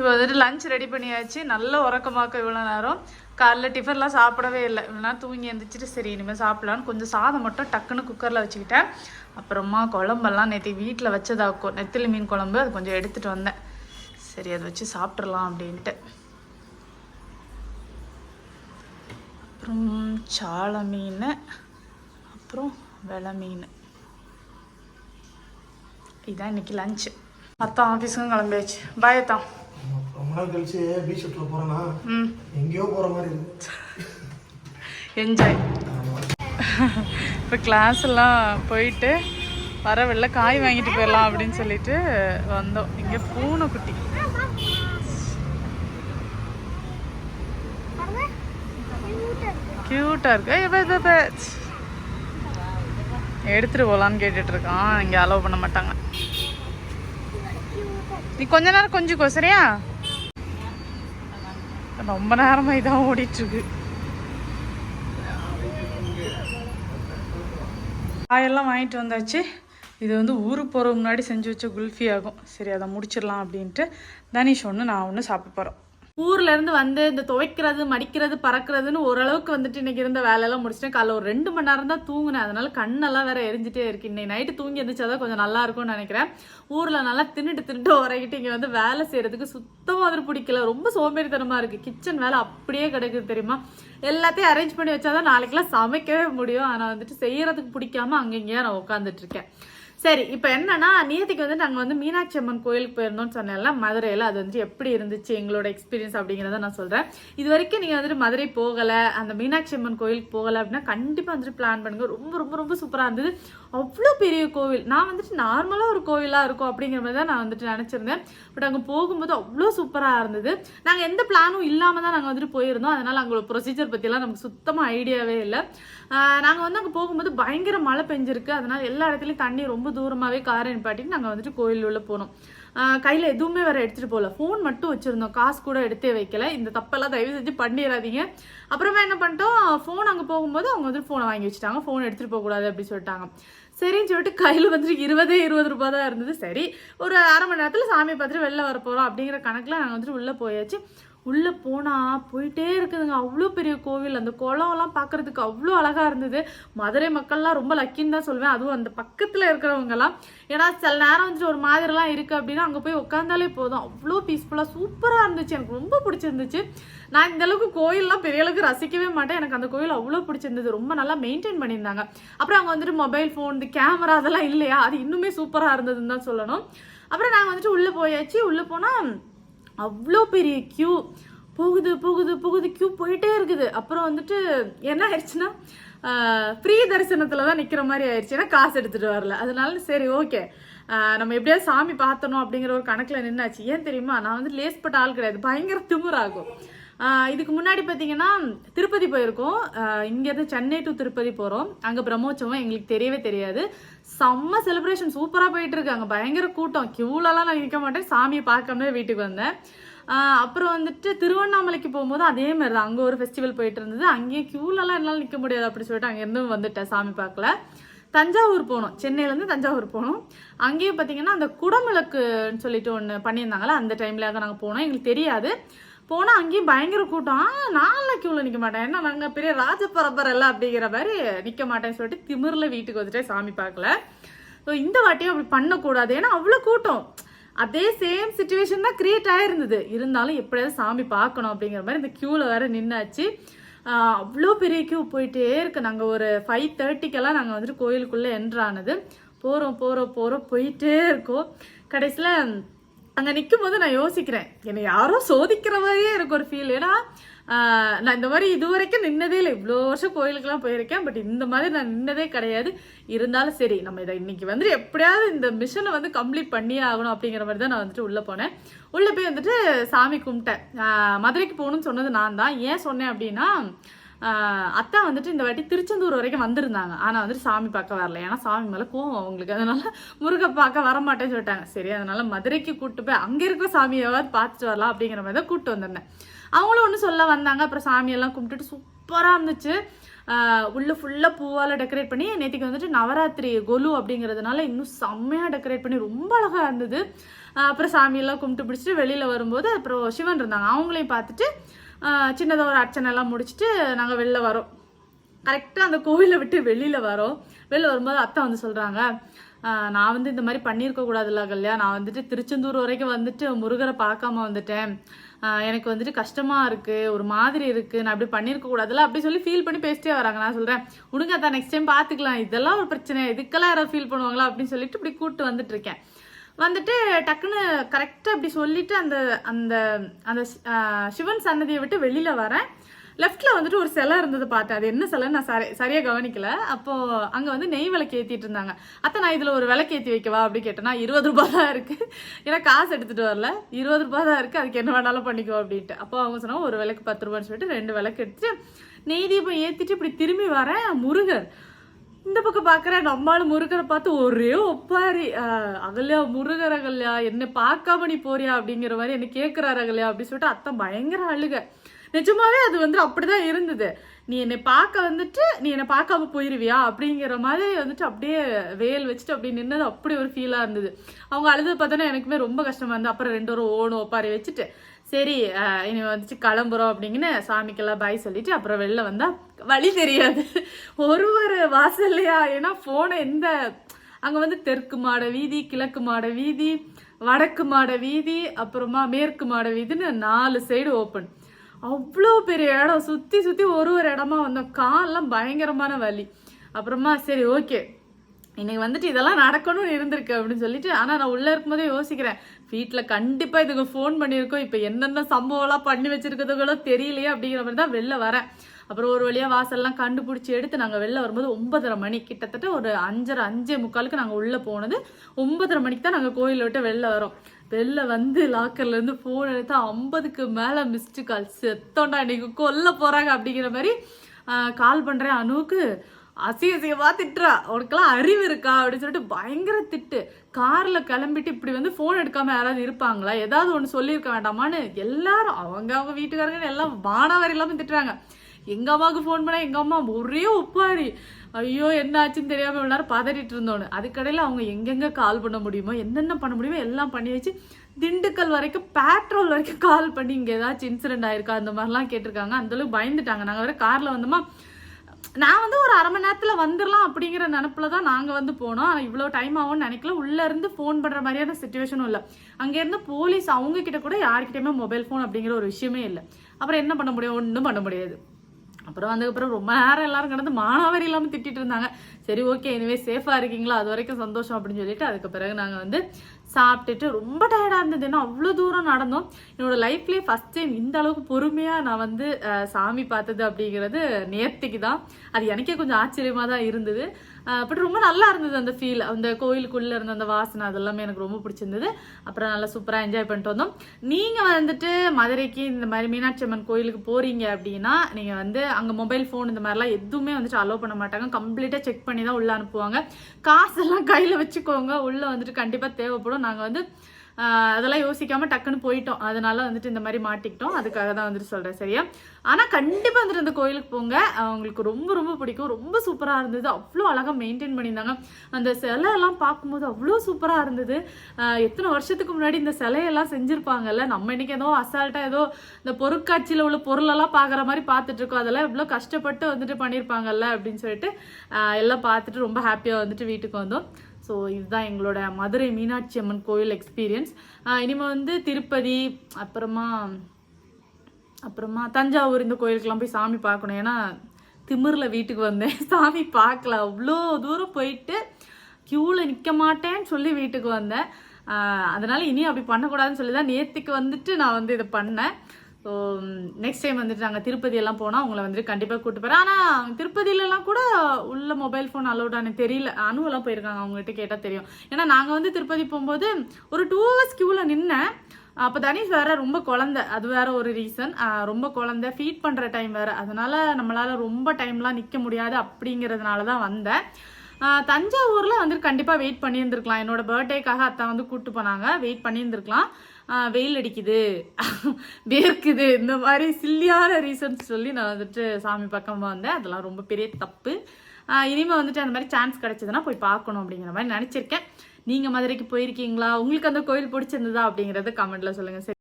இப்போ வந்துட்டு lunch ready பண்ணியாச்சு. நல்ல உறக்கமாக்க இவ்வளோ நேரம். காலைல டிஃபன்லாம் சாப்பிடவே இல்லை. இவ்வளோ நேரம் தூங்கி எழுந்திரிச்சிட்டு சரி இனிமேல் சாப்பிடலான்னு கொஞ்சம் சாதம் மட்டும் டக்குன்னு குக்கரில் வச்சுக்கிட்டேன். அப்புறமா குழம்பெல்லாம் நேற்று வீட்டில் வச்சதாக்கும். நெத்திலி மீன் குழம்பு அது கொஞ்சம் எடுத்துகிட்டு வந்தேன். சரி அதை வச்சு சாப்பிட்றலாம் அப்படின்ட்டு. அப்புறம் சால மீன் அப்புறம் வெலை மீன். இதான் இன்னைக்கு லஞ்சு மற்ற ஆஃபீஸுக்கும் கிளம்பியாச்சு. பயத்தான் நாள் கழிச்சு பீச் ஷூட்ல போறேன்னா எங்கேயோ போற மாதிரி இருக்கு. என்ஜாய் இப்போ கிளாஸ் எல்லாம் போயிட்டு வர வெளில காய் வாங்கிட்டு போயிடலாம் அப்படின்னு சொல்லிட்டு வந்தோம். இங்கே பூனைக்குட்டி. க்யூட்டாக இருக்கு. ஏய், பே, பே, பே. எடுத்துட்டு போகலான்னு கேட்டுட்டு இருக்கான். இங்கே அலோவ் பண்ண மாட்டாங்க. நீ கொஞ்ச நேரம் கொஞ்சிக்கோ சரியா? ரொம்ப நேரமாக இதான் ஓடிட்டுருக்கு. காயெல்லாம் வாங்கிட்டு வந்தாச்சு. இது வந்து ஊருக்கு போகிற முன்னாடி செஞ்சு வச்ச குல்ஃபி ஆகும். சரி அதை முடிச்சிடலாம் அப்படின்ட்டு தனிஷ் ஒன்று நான் ஒன்று சாப்பிட போகிறோம் ஊர்ல இருந்து வந்து இந்த துவைக்கிறது மடிக்கிறது பறக்கிறதுன்னு ஓரளவுக்கு வந்துட்டு இன்னைக்கு இருந்த வேலையெல்லாம் முடிச்சிட்டேன். காலைல ஒரு ரெண்டு மணி நேரம் தான் தூங்கினேன். அதனால கண்ணெல்லாம் வேற எரிஞ்சிட்டே இருக்கு. இன்னைக்கு நைட்டு தூங்கி இருந்துச்சாதான் கொஞ்சம் நல்லா இருக்கும்னு நினைக்கிறேன். ஊர்ல நல்லா தின்னுட்டு தின்னுட்டு உரைக்கிட்டு இங்க வந்து வேலை செய்யறதுக்கு சுத்தமா அது பிடிக்கல. ரொம்ப சோம்பேறித்தனமா இருக்கு. கிச்சன் வேலை அப்படியே கிடக்குது தெரியுமா? எல்லாத்தையும் அரேஞ்ச் பண்ணி வச்சாதான் நாளைக்கெல்லாம் சமைக்கவே முடியும். ஆனா வந்துட்டு செய்யறதுக்கு பிடிக்காம அங்கங்கேயே நான் உட்காந்துட்டு இருக்கேன். சரி இப்போ என்னன்னா நேற்றுக்கு வந்து நாங்கள் வந்து மீனாட்சி அம்மன் கோயிலுக்கு போயிருந்தோம்னு சொன்னால மதுரையில் அது வந்து எப்படி இருந்துச்சு எங்களோட எக்ஸ்பீரியன்ஸ் அப்படிங்கிறத நான் சொல்கிறேன் இது வரைக்கும் நீங்கள் வந்துட்டு மதுரை போகலை அந்த மீனாட்சி அம்மன் கோயிலுக்கு போகலை அப்படின்னா கண்டிப்பாக வந்துட்டு பிளான் பண்ணுங்க. ரொம்ப ரொம்ப ரொம்ப சூப்பராக இருந்தது. அவ்வளோ பெரிய கோவில். நான் வந்துட்டு நார்மலாக ஒரு கோவிலாக இருக்கும் அப்படிங்கிற மாதிரி தான் நான் வந்துட்டு நினச்சிருந்தேன். பட் அங்கே போகும்போது அவ்வளோ சூப்பராக இருந்தது. நாங்கள் எந்த பிளானும் இல்லாமல் தான் நாங்கள் வந்துட்டு போயிருந்தோம். அதனால் அங்கே ப்ரொசீஜர் பற்றிலாம் நமக்கு சுத்தமாக ஐடியாவே இல்லை. நாங்கள் வந்து அங்கே போகும்போது பயங்கர மழை பெஞ்சிருக்கு. அதனால் எல்லா இடத்துலையும் தண்ணி ரொம்ப தூரமாகவே காரை நிப்பாட்டிட்டு நாங்கள் வந்துட்டு கோயில் உள்ள போனோம். கையில் எதுவுமே வேறு எடுத்துகிட்டு போகல. ஃபோன் மட்டும் வச்சுருந்தோம். காசு கூட எடுத்தே வைக்கல. இந்த தப்பெல்லாம் தயவு செஞ்சு பண்ணிடாதீங்க. அப்புறமா என்ன பண்ணிட்டோம்? ஃபோன் அங்கே போகும்போது அவங்க வந்துட்டு ஃபோனை வாங்கி வச்சுட்டாங்க. ஃபோன் எடுத்துகிட்டு போகக்கூடாது அப்படின்னு சொல்லிட்டாங்க. சரின்னு சொல்லிட்டு கையில் வந்துட்டு இருபதே இருபது ரூபா தான் இருந்தது. சரி ஒரு அரை மணி நேரத்தில் சாமியை பார்த்துட்டு வெளில வர போகிறோம் அப்படிங்கிற கணக்கில் நாங்கள் வந்துட்டு உள்ளே போயாச்சு. உள்ளே போனால் போயிட்டே இருக்குதுங்க. அவ்வளோ பெரிய கோவில். அந்த குளம்லாம் பார்க்கறதுக்கு அவ்வளோ அழகாக இருந்தது. மதுரை மக்கள்லாம் ரொம்ப லக்கின்னு தான் சொல்லுவேன் அதுவும் அந்த பக்கத்தில் இருக்கிறவங்கலாம். ஏன்னா சில நேரம் வந்துட்டு ஒரு மாதிரிலாம் இருக்குது அப்படின்னா அங்கே போய் உட்காந்தாலே போதும். அவ்வளோ பீஸ்ஃபுல்லாக சூப்பராக இருந்துச்சு. எனக்கு ரொம்ப பிடிச்சிருந்துச்சு. நான் இந்த அளவுக்கு கோயிலெலாம் பெரிய அளவுக்கு ரசிக்கவே மாட்டேன். எனக்கு அந்த கோயில் அவ்வளோ பிடிச்சிருந்தது. ரொம்ப நல்லா மெயின்டைன் பண்ணியிருந்தாங்க. அப்புறம் அங்கே வந்துட்டு மொபைல் ஃபோன் இந்த கேமரா அதெல்லாம் இல்லையா? அது இன்னுமே சூப்பராக இருந்ததுன்னு தான் சொல்லணும். அப்புறம் நாங்கள் வந்துட்டு உள்ளே போயாச்சு. உள்ளே போனால் அவ்வளோ பெரிய க்யூ போகுது போகுது போகுது க்யூ போயிட்டே இருக்குது. அப்புறம் வந்துட்டு என்ன ஆயிடுச்சுன்னா ஃப்ரீ தரிசனத்தில் தான் நிற்கிற மாதிரி ஆயிடுச்சு. ஏன்னா காசு எடுத்துகிட்டு வரல. அதனால சரி ஓகே நம்ம எப்படியாவது சாமி பார்த்தணும் அப்படிங்கிற ஒரு கணக்கில் நின்னாச்சு. ஏன் தெரியுமா? நான் வந்து லேஸ்பட்ட ஆள் கிடையாது. பயங்கர திமுறாகும் ஆகும் இதுக்கு முன்னாடி பார்த்தீங்கன்னா திருப்பதி போயிருக்கோம். இங்கேருந்து சென்னை டு திருப்பதி போகிறோம் அங்கே பிரம்மோற்சவம் எங்களுக்கு தெரியவே தெரியாது. செம்ம செலிப்ரேஷன் சூப்பராக போயிட்டு இருக்கு. அங்கே பயங்கர கூட்டம். க்யூலலாம் நான் நிற்க மாட்டேன். சாமியை பார்க்காமலே வீட்டுக்கு வந்தேன். அப்புறம் வந்துட்டு திருவண்ணாமலைக்கு போகும்போது அதே மாதிரி தான் அங்கே ஒரு ஃபெஸ்டிவல் போயிட்டு இருந்தது. அங்கேயே க்யூலலாம் என்னால் நிற்க முடியாது அப்படி சொல்லிட்டு அங்கேருந்து வந்துட்டேன் சாமி பார்க்கல. தஞ்சாவூர் போனோம். சென்னையிலேருந்து தஞ்சாவூர் போனோம். அங்கேயும் பார்த்தீங்கன்னா அந்த குடமிளக்குன்னு சொல்லிட்டு ஒன்று பண்ணியிருந்தாங்களே அந்த டைமில் தான் நாங்கள் போனோம். எங்களுக்கு தெரியாது. போனால் அங்கேயும் பயங்கர கூட்டம். ஆ, கியூவில் க்யூவில் நிற்க மாட்டேன். ஏன்னா நாங்கள் பெரிய ராஜ பரம்பரை அப்படிங்கிற மாதிரி நிற்க மாட்டேன்னு சொல்லிட்டு திமிரில் வீட்டுக்கு வந்துட்டு சாமி பார்க்கல. ஸோ இந்த வாட்டியும் அப்படி பண்ணக்கூடாது. ஏன்னா அவ்வளோ கூட்டம். அதே சேம் சுச்சுவேஷன் தான் கிரியேட் ஆகிருந்தது இருந்தாலும் எப்படியாவது சாமி பார்க்கணும் அப்படிங்கிற மாதிரி இந்த க்யூவில் வேறு நின்னாச்சு. அவ்வளோ பெரிய க்யூ போயிட்டே இருக்கு. நாங்கள் ஒரு ஃபைவ் தேர்ட்டிக்கெல்லாம் நாங்கள் வந்துட்டு கோயிலுக்குள்ளே என்ட்ரானது போகிறோம் போகிறோம் போகிறோம் போயிட்டே இருக்கோம். கடைசியில் அங்கே நிற்கும் போது நான் யோசிக்கிறேன் என்னை யாரோ சோதிக்கிற மாதிரியே எனக்கு ஒரு ஃபீல் ஏன்னா நான் இந்த மாதிரி இது வரைக்கும் நின்னதே இல்லை. இவ்வளோ வருஷம் கோயிலுக்கெல்லாம் போயிருக்கேன். பட் இந்த மாதிரி நான் நின்னதே கிடையாது. இருந்தாலும் சரி நம்ம இதை இன்னைக்கு வந்து எப்படியாவது இந்த மிஷனை வந்து கம்ப்ளீட் பண்ணியே ஆகணும் அப்படிங்கிற மாதிரி தான் நான் வந்துட்டு உள்ளே போனேன். உள்ளே போய் வந்துட்டு சாமி கும்பிட்டேன். மதுரைக்கு போகணும்னு சொன்னது நான் தான். ஏன் சொன்னேன் அப்படின்னா அத்தை வந்துட்டு இந்த வாட்டி திருச்செந்தூர் வரைக்கும் வந்திருந்தாங்க. ஆனால் வந்துட்டு சாமி பார்க்க வரல. ஏன்னா சாமி மேலே கோவம் அவங்களுக்கு. அதனால முருகை பார்க்க வர மாட்டேன்னு சொல்லிட்டாங்க. சரி அதனால மதுரைக்கு கூப்பிட்டு போய் அங்கே இருக்கிற சாமியாவது பார்த்துட்டு வரலாம் அப்படிங்கிற மாதிரி தான் கூப்பிட்டு வந்திருந்தேன். அவங்களும் ஒன்று சொல்ல வந்தாங்க. அப்புறம் சாமியெல்லாம் கும்பிட்டுட்டு சூப்பராக இருந்துச்சு. உள்ளே உள்ள ஃபுல்லாக பூவால் டெக்கரேட் பண்ணி நேற்றுக்கு வந்துட்டு நவராத்திரி கொலு அப்படிங்கிறதுனால இன்னும் செம்மையாக டெக்கரேட் பண்ணி ரொம்ப அழகாக இருந்தது. அப்புறம் சாமியெல்லாம் கும்பிட்டு பிடிச்சிட்டு வெளியில் வரும்போது அப்புறம் சிவன் இருந்தாங்க. அவங்களையும் பார்த்துட்டு சின்னதாக ஒரு அர்ச்சனை எல்லாம் முடிச்சுட்டு நாங்கள் வெளில வரோம். கரெக்டாக அந்த கோவிலை விட்டு வெளியில் வரோம். வெளில வரும்போது அத்தை வந்து சொல்கிறாங்க நான் வந்து இந்த மாதிரி பண்ணியிருக்க கூடாதுல்ல கல்யா. நான் வந்துட்டு திருச்செந்தூர் வரைக்கும் வந்துட்டு முருகரை பார்க்காம வந்துட்டேன். எனக்கு வந்துட்டு கஷ்டமாக இருக்குது ஒரு மாதிரி இருக்குது நான் அப்படி பண்ணியிருக்க கூடாதுல்ல அப்படி சொல்லி ஃபீல் பண்ணி பேசிட்டே வராங்க. நான் சொல்கிறேன் உனக்கு அதான் நெக்ஸ்ட் டைம் பார்த்துக்கலாம் இதெல்லாம் ஒரு பிரச்சனை. இதுக்கெல்லாம் யாராவது ஃபீல் பண்ணுவாங்களா? அப்படின்னு சொல்லிட்டு இப்படி கூப்பிட்டு வந்துட்டு இருக்கேன். வந்துட்டு டக்குன்னு கரெக்டாக அப்படி சொல்லிட்டு அந்த அந்த அந்த சிவன் சன்னதியை விட்டு வெளியில் வரேன். லெஃப்டில் வந்துட்டு ஒரு சிலை இருந்தது பார்த்தேன். அது என்ன சிலைன்னு நான் சரி சரியாக கவனிக்கல. அப்போது அங்கே வந்து நெய் விளக்கு ஏற்றிட்டு இருந்தாங்க. அத்தை நான் இதில் ஒரு விளக்கு ஏற்றி வைக்கவா அப்படி கேட்டேன்னா இருபது ரூபா தான் இருக்குது ஏன்னா காசு எடுத்துகிட்டு வரல. இருபது ரூபா தான் இருக்குது அதுக்கு என்ன வேணாலும் பண்ணிக்கோ அப்படின்ட்டு. அப்போ அவங்க சொன்னாங்க ஒரு விளக்கு பத்து ரூபான்னு சொல்லிட்டு ரெண்டு விளக்கு எடுத்துட்டு நெய் தீபம் ஏற்றிட்டு இப்படி திரும்பி வரேன். முருகர் இந்த பக்கம் பார்க்குற நம்மளால முருகரை பார்த்து ஒரே ஒப்பாரி. அகல்யா முருகர் அகல்யா என்னை பார்க்காம நீ போறியா? அப்படிங்கிற மாதிரி என்ன கேட்குறாரு அகல்யா அப்படின்னு சொல்லிட்டு அத்தை பயங்கர அழுக. நிஜமாவே அது வந்து அப்படிதான் இருந்தது. நீ என்னை பார்க்க வந்துட்டு நீ என்னை பார்க்காம போயிருவியா? அப்படிங்கிற மாதிரி வந்துட்டு அப்படியே வேல் வச்சுட்டு அப்படி நின்னது அப்படி ஒரு ஃபீலாக இருந்தது. அவங்க அழுது பார்த்தோன்னா எனக்குமே ரொம்ப கஷ்டமாக இருந்தது. அப்புறம் ரெண்டு ஒரு ஓணும் ஒப்பாரி வச்சுட்டு சரி இனி வந்துட்டு கிளம்புறோம் அப்படிங்கன்னு சாமிக்கெல்லாம் பாய் சொல்லிட்டு அப்புறம் வெளில வந்தால் வழி தெரியாது. ஒரு ஒரு வாசல்லையா? ஏன்னா ஃபோனை எந்த அங்கே வந்து தெற்கு மாட வீதி கிழக்கு மாட வீதி வடக்கு மாட வீதி அப்புறமா மேற்கு மாட வீதின்னு நாலு சைடு ஓப்பன் அவ்வளோ பெரிய இடம். சுற்றி சுற்றி ஒரு ஒரு இடமா வந்தோம். கால்லாம் பயங்கரமான வலி. அப்புறமா சரி ஓகே இன்னைக்கு வந்துட்டு இதெல்லாம் நடக்கணும்னு இருந்திருக்கு அப்படின்னு சொல்லிட்டு ஆனால் நான் உள்ளே இருக்கும்போதே யோசிக்கிறேன். வீட்டில் கண்டிப்பாக இதுக்கு ஃபோன் பண்ணியிருக்கோம். இப்போ என்னென்ன சம்பவம்லாம் பண்ணி வச்சிருக்கிறதுகளோ தெரியலையே அப்படிங்கிற மாதிரி தான் வெளில வரேன். அப்புறம் ஒரு வழியாக வாசல்லாம் கண்டுபிடிச்சி எடுத்து நாங்கள் வெளில வரும்போது ஒன்பதரை மணி கிட்டத்தட்ட ஒரு அஞ்சரை அஞ்சே முக்காலுக்கு நாங்கள் உள்ளே போனது. ஒன்பதரை மணிக்கு தான் நாங்கள் கோயிலை விட்டு வெளில வரோம். வெளில வந்து லாக்கர்லேருந்து ஃபோன் எடுத்து ஐம்பதுக்கு மேலே மிஸ்டு கால் செத்தோண்டா இன்னைக்கு கொல்ல போகிறாங்க அப்படிங்கிற மாதிரி கால் பண்ணுறேன் அணுவுக்கு அசிங்க அசிங்கமா திட்டுறா. உனக்கெல்லாம் அறிவு இருக்கா அப்படின்னு சொல்லிட்டு பயங்கர திட்டு. கார்ல கிளம்பிட்டு இப்படி வந்து ஃபோன் எடுக்காம யாராவது இருப்பாங்களா? ஏதாவது ஒன்று சொல்லியிருக்க வேண்டாமான்னு எல்லாரும் அவங்க அவங்க வீட்டுக்காரங்கன்னு எல்லாம் வானவர் இல்லாம திட்டுறாங்க. எங்கள் அம்மாவுக்கு ஃபோன் பண்ணால் எங்கள் அம்மா ஒரே ஒப்பாரி ஐயோ என்ன ஆச்சுன்னு தெரியாமல் எல்லாரும் நேரம் பதறிட்டு இருந்தோன்னு. அதுக்கடையில் அவங்க எங்கெங்கே கால் பண்ண முடியுமோ என்னென்ன பண்ண முடியுமோ எல்லாம் பண்ணி வச்சு திண்டுக்கல் வரைக்கும் பேட்ரோல் வரைக்கும் கால் பண்ணி இங்கே ஏதாச்சும் இன்சிடென்ட் ஆயிருக்கா அந்த மாதிரிலாம் கேட்டிருக்காங்க. அந்த அளவுக்கு பயந்துட்டாங்க. நாங்கள் வேறு காரில் வந்தோமா நான் வந்து ஒரு அரை மணி நேரத்தில் வந்துடலாம் அப்படிங்கிற நினப்பில் தான் நாங்கள் வந்து போனோம். ஆனால் இவ்வளோ டைம் ஆகும்னு நினைக்கல. உள்ளேருந்து ஃபோன் பண்ணுற மாதிரியான சுச்சுவேஷனும் இல்லை. அங்கேருந்து போலீஸ் அவங்கக்கிட்ட கூட யார்கிட்டயுமே மொபைல் ஃபோன் அப்படிங்கிற ஒரு விஷயமே இல்லை. அப்புறம் என்ன பண்ண முடியும்? ஒன்றும் பண்ண முடியாது. அப்புறம் வந்ததுக்கப்புறம் ரொம்ப நேரம் எல்லாரும் கிடந்து மானாவாரி இல்லாமல் திட்டிட்டு இருந்தாங்க. சரி ஓகே இனிமே சேஃபாக இருக்கீங்களா? அது வரைக்கும் சந்தோஷம் அப்படின்னு சொல்லிட்டு அதுக்கு பிறகு நாங்கள் வந்து சாப்பிட்டுட்டு ரொம்ப டயர்டாக இருந்தது. ஏன்னா அவ்வளோ தூரம் நடந்தோம். என்னோட லைஃப்லேயே ஃபஸ்ட் டைம் இந்த அளவுக்கு பொறுமையாக நான் வந்து சாமி பார்த்தது அப்படிங்கிறது நேர்த்திக்கு தான். அது எனக்கே கொஞ்சம் ஆச்சரியமாக தான் இருந்தது. பட் ரொம்ப நல்லா இருந்தது அந்த ஃபீல் அந்த கோயிலுக்குள்ளே இருந்த அந்த வாசனை அதெல்லாமே எனக்கு ரொம்ப பிடிச்சிருந்தது. அப்புறம் நல்லா சூப்பராக என்ஜாய் பண்ணிட்டு வந்தோம். நீங்கள் வந்துட்டு மதுரைக்கு இந்த மாதிரி மீனாட்சி அம்மன் கோயிலுக்கு போகிறீங்க அப்படின்னா நீங்கள் வந்து அங்கே மொபைல் ஃபோன் இந்த மாதிரிலாம் எதுவுமே வந்துட்டு அலோவ் பண்ண மாட்டாங்க. கம்ப்ளீட்டாக செக் பண்ணி தான் உள்ளே அனுப்புவாங்க. காசெல்லாம் கையில் வச்சுக்கோங்க. உள்ளே வந்துட்டு கண்டிப்பாக தேவைப்படும். நாங்கள் வந்து அதெல்லாம் யோசிக்காமல் டக்குன்னு போயிட்டோம். அதனால வந்துட்டு இந்த மாதிரி மாட்டிக்கிட்டோம். அதுக்காக தான் வந்துட்டு சொல்கிறேன் சரியா? ஆனால் கண்டிப்பாக வந்துட்டு அந்த கோயிலுக்கு போங்க. அவங்களுக்கு ரொம்ப ரொம்ப பிடிக்கும். ரொம்ப சூப்பராக இருந்தது. அவ்வளோ அழகாக மெயின்டைன் பண்ணியிருந்தாங்க. அந்த சிலை எல்லாம் பார்க்கும்போது அவ்வளோ சூப்பராக இருந்தது. எத்தனை வருஷத்துக்கு முன்னாடி இந்த சிலையெல்லாம் செஞ்சுருப்பாங்கல்ல? நம்ம இன்னைக்கு ஏதோ அசால்ட்டாக ஏதோ இந்த பொருட்காட்சியில் உள்ள பொருளெல்லாம் பார்க்குற மாதிரி பார்த்துட்டு இருக்கோம். அதெல்லாம் எவ்வளோ கஷ்டப்பட்டு வந்துட்டு பண்ணியிருப்பாங்கல்ல? அப்படின்னு சொல்லிட்டு எல்லாம் பார்த்துட்டு ரொம்ப ஹாப்பியாக வந்துட்டு வீட்டுக்கு வந்தோம். ஸோ இதுதான் எங்களோட மதுரை மீனாட்சி அம்மன் கோயில் எக்ஸ்பீரியன்ஸ் இனிமேல் வந்து திருப்பதி அப்புறமா அப்புறமா தஞ்சாவூர் இந்த கோயிலுக்கெல்லாம் போய் சாமி பார்க்கணும். ஏன்னா திமிரில் வீட்டுக்கு வந்தேன். சாமி பார்க்கல. அவ்வளோ தூரம் போயிட்டு க்யூவில் நிற்க மாட்டேன்னு சொல்லி வீட்டுக்கு வந்தேன். அதனால் இனியும் இனி அப்படி பண்ணக்கூடாதுன்னு சொல்லி தான் நேற்றுக்கு வந்துட்டு நான் வந்து இதை பண்ணேன். ஸோ நெக்ஸ்ட் டைம் வந்துட்டு நாங்கள் திருப்பதி எல்லாம் போனால் அவங்கள வந்துட்டு கண்டிப்பாக கூப்பிட்டு போகிறேன் ஆனால் திருப்பதியிலலாம் கூட உள்ள மொபைல் ஃபோன் அலோடானு தெரியல. அனுவெல்லாம் போயிருக்காங்க அவங்ககிட்ட கேட்டால் தெரியும். ஏன்னா நாங்கள் வந்து திருப்பதி போகும்போது ஒரு டூ ஹவர்ஸ் க்யூவில் நின்னேன். அப்போ தனிஷ் வேற ரொம்ப குழந்தை. அது வேற ஒரு ரீசன் ரொம்ப குழந்தை. ஃபீட் பண்ணுற டைம் வேற. அதனால நம்மளால ரொம்ப டைம்லாம் நிற்க முடியாது அப்படிங்கிறதுனால தான் வந்தேன். தஞ்சாவூரில் வந்துட்டு கண்டிப்பாக வெயிட் பண்ணியிருந்துருக்கலாம். என்னோட பர்த்டேக்காக அத்தா வந்து கூப்பிட்டு போனாங்க. வெயிட் பண்ணியிருந்துருக்கலாம். வெயில் அடிக்குது. வேர்க்குது. இந்த மாதிரி சில்லியான ரீசன்ஸ் சொல்லி நான் வந்துட்டு சாமி பக்கமாக வந்தேன். அதெல்லாம் ரொம்ப பெரிய தப்பு. இனிமேல் வந்துட்டு அந்த மாதிரி சான்ஸ் கிடைச்சதுன்னா போய் பார்க்கணும் அப்படிங்கிற மாதிரி நினச்சிருக்கேன். நீங்கள் மதுரைக்கு போயிருக்கீங்களா? உங்களுக்கு அந்த கோயில் பிடிச்சிருந்ததா அப்படிங்கிறத கமெண்ட்டில் சொல்லுங்கள் சரி.